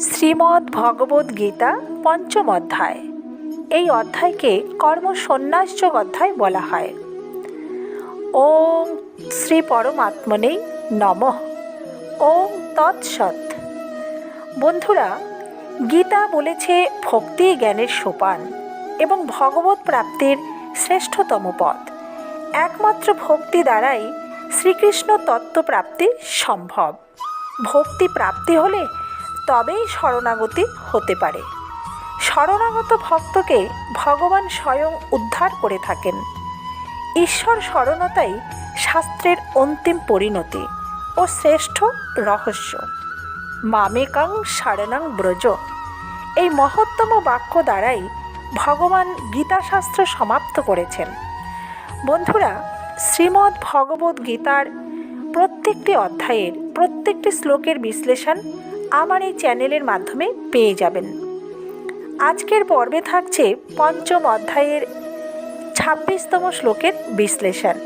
শ্রীমদ্ ভগবদ্ গীতা পঞ্চম অধ্যায়। এই অধ্যায়কে কর্মসন্ন্যাসযোগ অধ্যায় বলা হয়। ওম শ্রী পরমাত্মনেই নমঃ। ওম তৎসৎ। বন্ধুরা, গীতা বলেছে ভক্তি জ্ঞানের সোপান এবং ভগবত প্রাপ্তির শ্রেষ্ঠতম পথ। একমাত্র ভক্তি দ্বারাই শ্রীকৃষ্ণ তত্ত্ব প্রাপ্তি সম্ভব। ভক্তি প্রাপ্তি হলে তবেই শরণাগতি হতে পারে। শরণাগত ভক্তকে ভগবান স্বয়ং উদ্ধার করে থাকেন। ঈশ্বর স্মরণতাই শাস্ত্রের অন্তিম পরিণতি ও শ্রেষ্ঠ রহস্য। মামেকাং শরণাং ব্রজ। এই মহত্তম বাক্য দ্বারাই ভগবান গীতাশাস্ত্র সমাপ্ত করেছেন। বন্ধুরা, শ্রীমদ্ ভগবদ্ গীতার প্রত্যেকটি অধ্যায়ের প্রত্যেকটি শ্লোকের বিশ্লেষণ আমার এই চ্যানেলের মাধ্যমে পেয়ে যাবেন। আজকের পর্বে থাকছে পঞ্চম অধ্যায়ের ছাব্বিশতম শ্লোকের বিশ্লেষণ।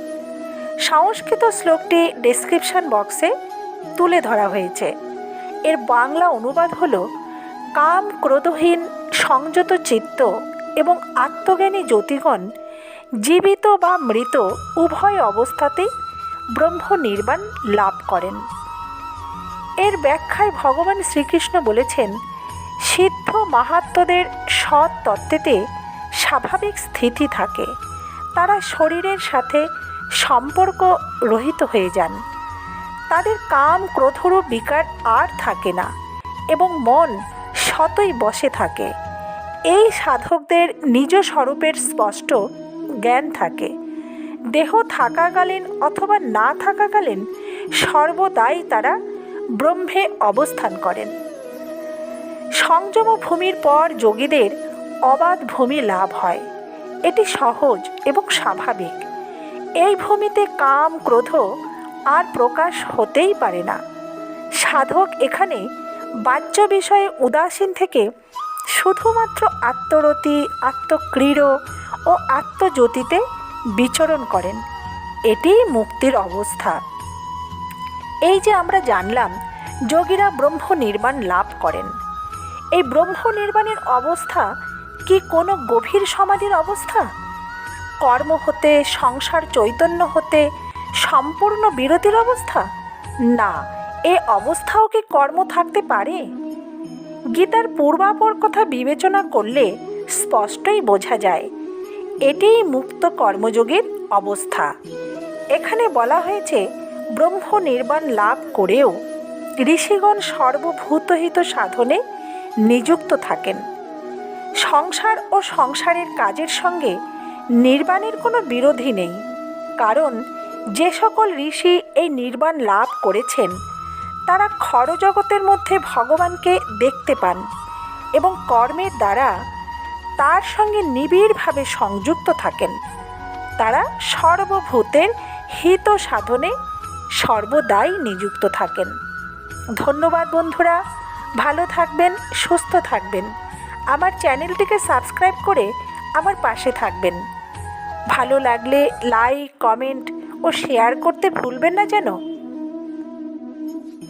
সংস্কৃত শ্লোকটি ডেসক্রিপশন বক্সে তুলে ধরা হয়েছে। এর বাংলা অনুবাদ হল, কাম ক্রোধহীন সংযত চিত্ত এবং আত্মজ্ঞানী জ্যোতিগণ জীবিত বা মৃত উভয় অবস্থাতেই ব্রহ্ম নির্বাণ লাভ করেন। এর ব্যাখ্যায় ভগবান শ্রীকৃষ্ণ বলেছেন, সিদ্ধ মাহাত্মদের সৎ তত্ত্বেতে স্বাভাবিক স্থিতি থাকে। তারা শরীরের সাথে সম্পর্ক রহিত হয়ে যান। তাদের কাম ক্রোধরূপ বিকার আর থাকে না এবং মন শতই বসে থাকে। এই সাধকদের নিজ স্বরূপের স্পষ্ট জ্ঞান থাকে। দেহ থাকাকালীন অথবা না থাকাকালীন সর্বদাই তারা ব্রহ্মে অবস্থান করেন। সংযম ভূমির পর যোগীদের অবাধ ভূমি লাভ হয়। এটি সহজ এবং স্বাভাবিক। এই ভূমিতে কাম, ক্রোধ আর প্রকাশ হতেই পারে না। সাধক এখানে বাহ্য বিষয়ে উদাসীন থেকে শুধুমাত্র আত্মরতি, আত্মক্রীড় ও আত্মজ্যোতিতে বিচরণ করেন। এটিই মুক্তির অবস্থা। এই যে আমরা জানলাম, যোগীরা ব্রহ্ম নির্বাণ লাভ করেন। এই ব্রহ্ম নির্বাণের অবস্থা কি কোনো গভীর সমাধির অবস্থা? কর্ম হতে, সংসার চৈতন্য হতে, সম্পূর্ণ বিরতির অবস্থা? না, এ অবস্থাও কি কর্ম থাকতে পারে? গীতার পূর্বাপর কথা বিবেচনা করলে স্পষ্টই বোঝা যায়, এটিই মুক্ত কর্মযোগের অবস্থা। এখানে বলা হয়েছে ব্রহ্ম নির্বাণ লাভ করেও ঋষিগণ সর্বভূতহিত সাধনে নিযুক্ত থাকেন। সংসার ও সংসারের কাজের সঙ্গে নির্বাণের কোনো বিরোধী নেই, কারণ যে সকল ঋষি এই নির্বাণ লাভ করেছেন, তারা খরজগতের মধ্যে ভগবানকে দেখতে পান এবং কর্মের দ্বারা তার সঙ্গে নিবিড়ভাবে সংযুক্ত থাকেন। তারা সর্বভূতের হিত সাধনে সর্বদাই নিযুক্ত থাকেন। ধন্যবাদ বন্ধুরা, ভালো থাকবেন, সুস্থ থাকবেন। আমার চ্যানেলটিকে সাবস্ক্রাইব করে আমার পাশে থাকবেন। ভালো লাগলে লাইক, কমেন্ট ও শেয়ার করতে ভুলবেন না যেন।